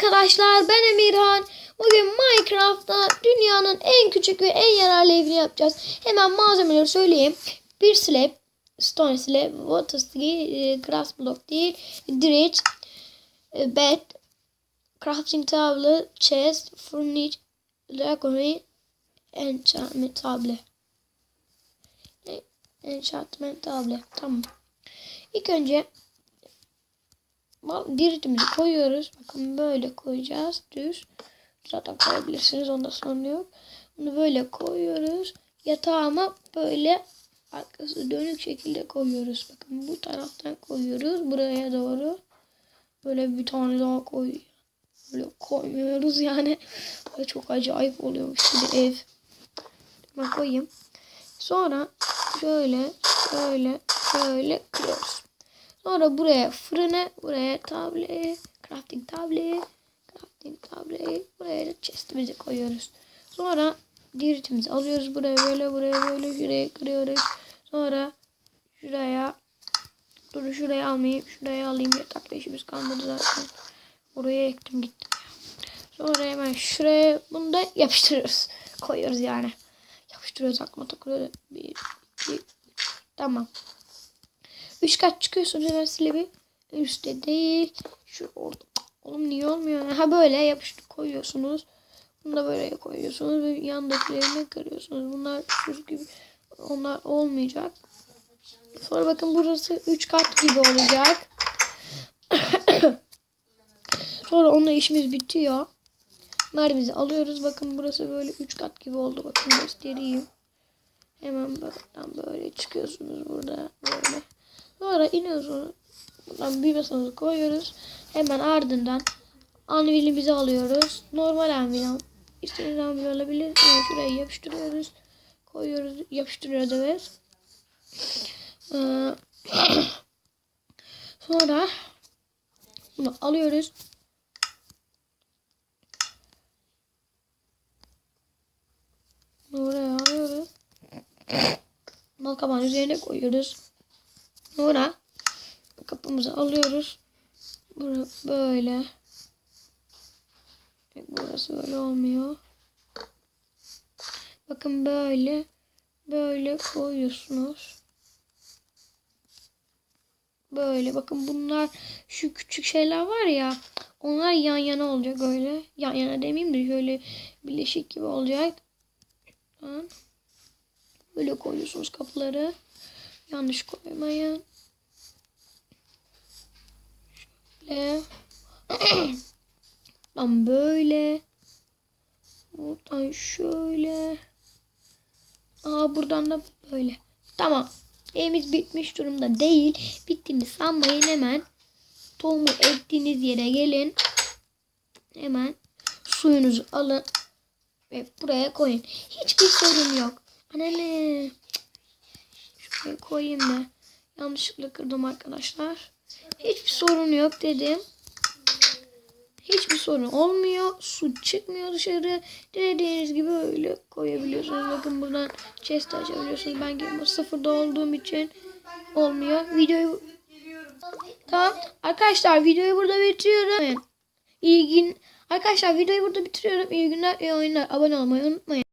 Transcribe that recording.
arkadaşlar ben Emirhan. Bugün Minecraft'ta dünyanın en küçük ve en yararlı evini yapacağız. Hemen malzemeleri söyleyeyim. Bir slab, stone slab, water ski, grass block değil, dirt, e, bed, crafting table, chest, furniture, lagoon, enchantment table. E, Enchantment table. Tamam. İlk önce Mal diritimizi koyuyoruz. Bakın böyle koyacağız. Düz. Zaten koyabilirsiniz. Onda sorun yok. Bunu böyle koyuyoruz. Yatağıma böyle arkası dönük şekilde koyuyoruz. Bakın bu taraftan koyuyoruz. Buraya doğru. Böyle bir tane daha koy. Böyle koymuyoruz yani. Böyle çok acayip oluyormuş bir ev. Ben koyayım. Sonra şöyle, şöyle, şöyle kırıyoruz. Sonra buraya fırını, buraya tableyi, crafting tableyi, crafting tableyi, buraya da chest'imizi koyuyoruz. Sonra diritimizi alıyoruz buraya böyle, buraya böyle, şuraya kırıyoruz. Sonra şuraya, dur şuraya almayayım, şuraya alayım yatakta işimiz kalmadı zaten. Oraya ektim gittim. Sonra hemen şuraya bunu da yapıştırıyoruz. Koyuyoruz yani. Yapıştırıyoruz aklıma takılıyor. Bir, iki, üç. Tamam. Üç kat çıkıyorsunuz hemen silebi. Üstte değil. Şu orada. Oğlum niye olmuyor? Ha böyle yapıştı koyuyorsunuz. Bunu da böyle koyuyorsunuz ve yandakilerini kırıyorsunuz. Bunlar şu gibi onlar olmayacak. Sonra bakın burası üç kat gibi olacak. Sonra onunla işimiz bitiyor. Mermizi alıyoruz. Bakın burası böyle üç kat gibi oldu. Bakın göstereyim. Hemen buradan böyle çıkıyorsunuz burada böyle. Sonra iniyorsunuz. Buradan masamızı koyuyoruz. Hemen ardından anvilimizi alıyoruz. Normal anvil. İstediğiniz anvil olabilir. Yani şuraya yapıştırıyoruz. Koyuyoruz. Yapıştırıyoruz evet. Sonra bunu alıyoruz. Buraya alıyoruz. Bal kabağın üzerine koyuyoruz. Sonra kapımızı alıyoruz. Burası böyle. Burası böyle olmuyor. Bakın böyle. Böyle koyuyorsunuz. Böyle bakın bunlar şu küçük şeyler var ya. Onlar yan yana olacak öyle. Yan yana demeyeyim de şöyle birleşik gibi olacak. Böyle koyuyorsunuz kapıları. Yanlış koymayın. Şöyle. Buradan böyle. Buradan şöyle. Aa buradan da böyle. Tamam. Evimiz bitmiş durumda değil. Bittiğini sanmayın hemen. Tohumu ektiğiniz yere gelin. Hemen suyunuzu alın. Ve buraya koyun. Hiçbir sorun yok. Anne. Şuraya koyayım da. Yanlışlıkla kırdım arkadaşlar. Hiçbir sorun yok dedim. Hiçbir sorun olmuyor. Su çıkmıyor dışarı. Dilediğiniz gibi öyle koyabiliyorsunuz. Bakın buradan chest açabiliyorsunuz. Ben game sıfırda olduğum için olmuyor. Videoyu Tamam. Arkadaşlar videoyu burada bitiriyorum. İyi gün. Arkadaşlar videoyu burada bitiriyorum. İyi günler, iyi oyunlar. Abone olmayı unutmayın.